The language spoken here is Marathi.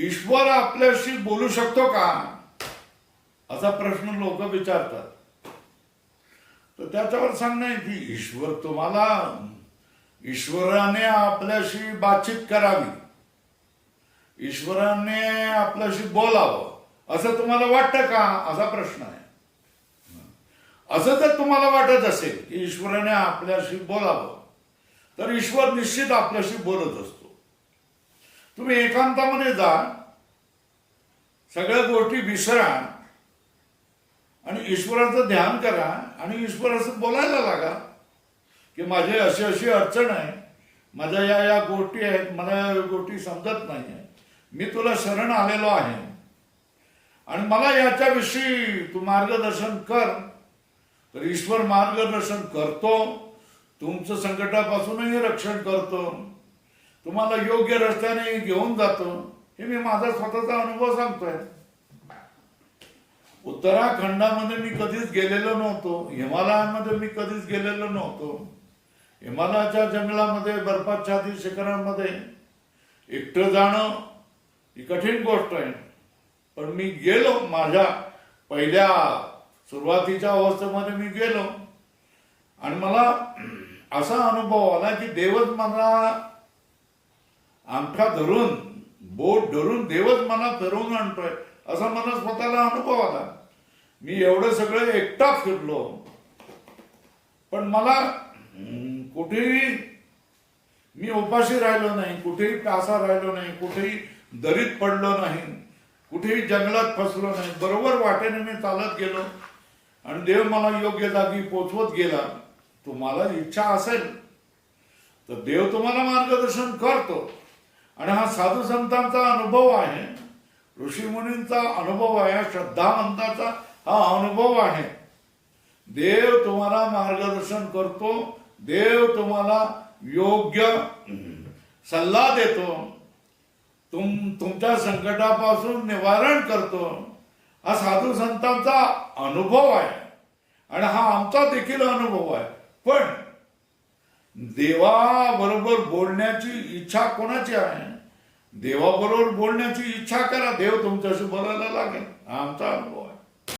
ईश्वर आपल्याशी बोलू शकतो का? असा प्रश्न लोक विचारतात. तर त्याच्यावर सांगणं आहे की ईश्वर तुम्हाला ईश्वराने आपल्याशी बातचीत करावी. ईश्वराने आपल्याशी बोलावं. असं तुम्हाला वाटतं का? असा प्रश्न आहे. असं जर तुम्हाला वाटत असेल की ईश्वराने आपल्याशी बोलावं तर ईश्वर निश्चित आपल्याशी बोलत असतो. तुम्ही एकांतामध्ये जा. सगळ्या गोष्टी विसरा. आणि ईश्वराचं ध्यान करा आणि ईश्वराचं बोलायला लागा. की माझी अशी अशी अडचण आहे. माझ्या या या गोष्टी आहेत. मला या गोष्टी समजत नाही आहे मी तुला शरण आलेलो आहे. आणि मला याच्याविषयी तू मार्गदर्शन कर. तर ईश्वर मार्गदर्शन करतो. तुमचं संकटापासूनही रक्षण करतो. तुम्हाला योग्य रस्त्याने घेऊन जातो. हे मी माझा स्वतःचा अनुभव सांगतोय. उत्तराखंडामध्ये मी कधीच गेलेलो नव्हतो. हिमालयामध्ये मी कधीच गेलेलो नव्हतो. हिमालयाच्या जंगलामध्ये बर्फाच्छादित शिखरांमध्ये एकटं जाणं ही कठीण गोष्ट आहे. पण मी गेलो. माझ्या पहिल्या सुरुवातीच्या अवस्थेमध्ये मी गेलो. आणि मला असा अनुभव आला की देवच मला अंगठा धरून बोट धरून देवच मला धरून आणतोय. असा मला स्वतःला अनुभव आला. मी एवढं सगळं एकटा फिरलो. पण मला कुठेही मी उपाशी राहिलो नाही कुठेही प्यासा राहिलो नाही कुठेही दरीत पडलो नाही कुठेही जंगलात फसलो नाही बरोबर वाटेने मी चालत गेलो. आणि देव मला योग्य जागी पोचवत गेला. तुम्हाला इच्छा असेल तर देव तुम्हाला मार्गदर्शन करतो. आणि हा साधू संतांचा अनुभव आहे ऋषीमुनींचा अनुभव आहे श्रद्धावंताचा हा अनुभव आहे. देव तुम्हाला मार्गदर्शन करतो देव तुम्हाला योग्य सल्ला देतो तुम तुमच्या संकटापासून निवारण करतो. हा साधू संतांचा अनुभव आहे आणि हा आमचा देखील अनुभव आहे. पण देवाबरोबर बोलण्याची इच्छा कोणाची आहे? देवाबरोबर बोलण्याची इच्छा करा. देव तुमच्याशी बोलायला लागेल. आमचा अनुभव आहे.